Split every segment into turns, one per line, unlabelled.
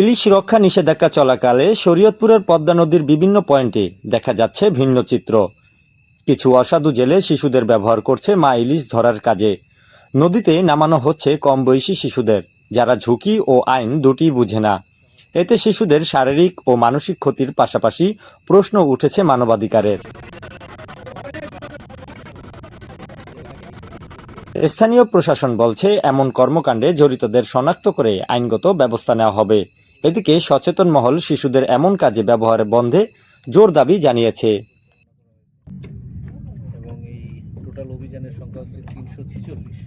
ইলিশ রক্ষা নিষেধাজ্ঞা চলাকালে শরীয়তপুরের পদ্মা নদীর বিভিন্ন পয়েন্টে দেখা যাচ্ছে ভিন্ন চিত্র। কিছু অসাধু জেলে শিশুদের ব্যবহার করছে মা ইলিশ ধরার কাজে। নদীতে নামানো হচ্ছে কম বয়সী শিশুদের, যারা ঝুঁকি ও আইন দুটিই বুঝে না। এতে শিশুদের শারীরিক ও মানসিক ক্ষতির পাশাপাশি প্রশ্ন উঠেছে মানবাধিকারের। স্থানীয় প্রশাসন বলছে এমন কর্মকাণ্ডে জড়িতদের শনাক্ত করে আইনগত ব্যবস্থা নেওয়া হবে। এদিকে সচেতন মহল শিশুদের এমন কাজে ব্যবহার বন্ধে জোর দাবি জানিয়েছে।
এবং এই টোটাল অভিযানের সংখ্যা হচ্ছে তিনশো ছিচল্লিশ।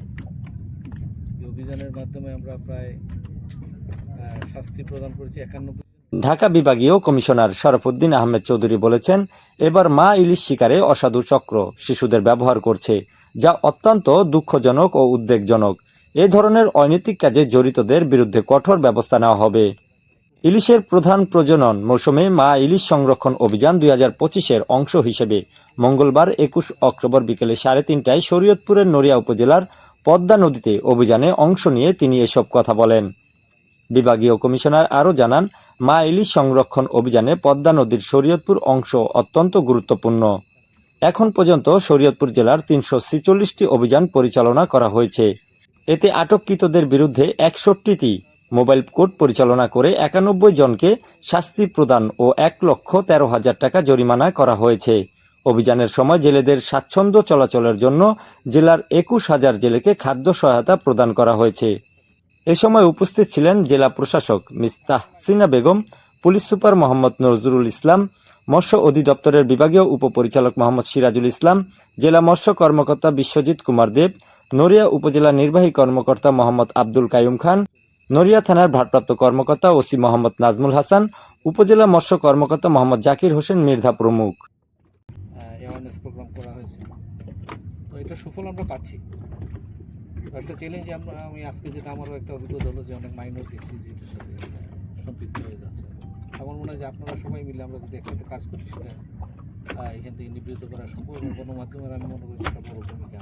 এই অভিযানের মাধ্যমে আমরা প্রায় আহ, শাস্তি প্রদান করেছি একানব্বই
ঢাকা বিভাগীয় কমিশনার শরফুদ্দিন আহমেদ চৌধুরী বলেছেন এবার মা ইলিশ শিকারে অসাধু চক্র শিশুদের ব্যবহার করছে। যা অত্যন্ত দুঃখজনক ও উদ্বেগজনক। এ ধরনের অনৈতিক কাজে জড়িতদের বিরুদ্ধে কঠোর ব্যবস্থা নেওয়া হবে। ইলিশের প্রধান প্রজনন মৌসুমে মা ইলিশ সংরক্ষণ অভিযান দুই হাজার পঁচিশের অংশ হিসেবে মঙ্গলবার একুশ অক্টোবর বিকেলে সাড়ে তিনটায় শরীয়তপুরের নড়িয়া উপজেলার পদ্মা নদীতে অভিযানে অংশ নিয়ে তিনি এসব কথা বলেন। বিভাগীয় কমিশনার আরও জানান, মা ইলিশ সংরক্ষণ অভিযানে পদ্মা নদীর শরীয়তপুর অংশ অত্যন্ত গুরুত্বপূর্ণ। এখন পর্যন্ত শরীয়তপুর জেলার তিনশো ছিচল্লিশটি অভিযান পরিচালনা করা হয়েছে। এতে আটককৃতদের বিরুদ্ধে একষট্টিটি মোবাইল কোর্ট পরিচালনা করে একানব্বই জনকে শাস্তি প্রদান ও এক লক্ষ তেরো হাজার টাকা জরিমানা করা হয়েছে। অভিযানের সময় জেলেদের স্বাচ্ছন্দ্য চলাচলের জন্য জেলার একুশ হাজার জেলেকে খাদ্য সহায়তা প্রদান করা হয়েছে। এ সময় উপস্থিত ছিলেন জেলা প্রশাসক Miss Tahsina Begum, police super Mohammad Nazrul Islam মৎস্য অধিদপ্তরের বিভাগীয় উপপরিচালক মোহাম্মদ সিরাজুল ইসলাম, জেলা মৎস্য কর্মকর্তা বিশ্বজিৎ কুমার দেব, নড়িয়া উপজেলা নির্বাহী কর্মকর্তা মোহাম্মদ আব্দুল কায়ুম খান, নড়িয়া থানার ভারপ্রাপ্ত কর্মকর্তা ওসি মোহাম্মদ নাজমুল হাসান, উপজেলা মৎস্য কর্মকর্তা মোহাম্মদ জাকির হোসেন মির্ধা প্রমুখ।
পাচ্ছি। একটা চ্যালেঞ্জ আমরা আমি আজকে যেটা আমারও একটা অভিজ্ঞতা হলো যে অনেক মাইনর যে এটার সাথে সম্পৃক্ত হয়ে যাচ্ছে। আমার মনে হয় যে আপনারা সবাই মিলে আমরা যদি একসাথে কাজ করি সেটা এখান থেকে নিবৃত্ত করা সম্ভব। এবং গণমাধ্যমের আমি মনে করি সেটা বড় ভূমিকা।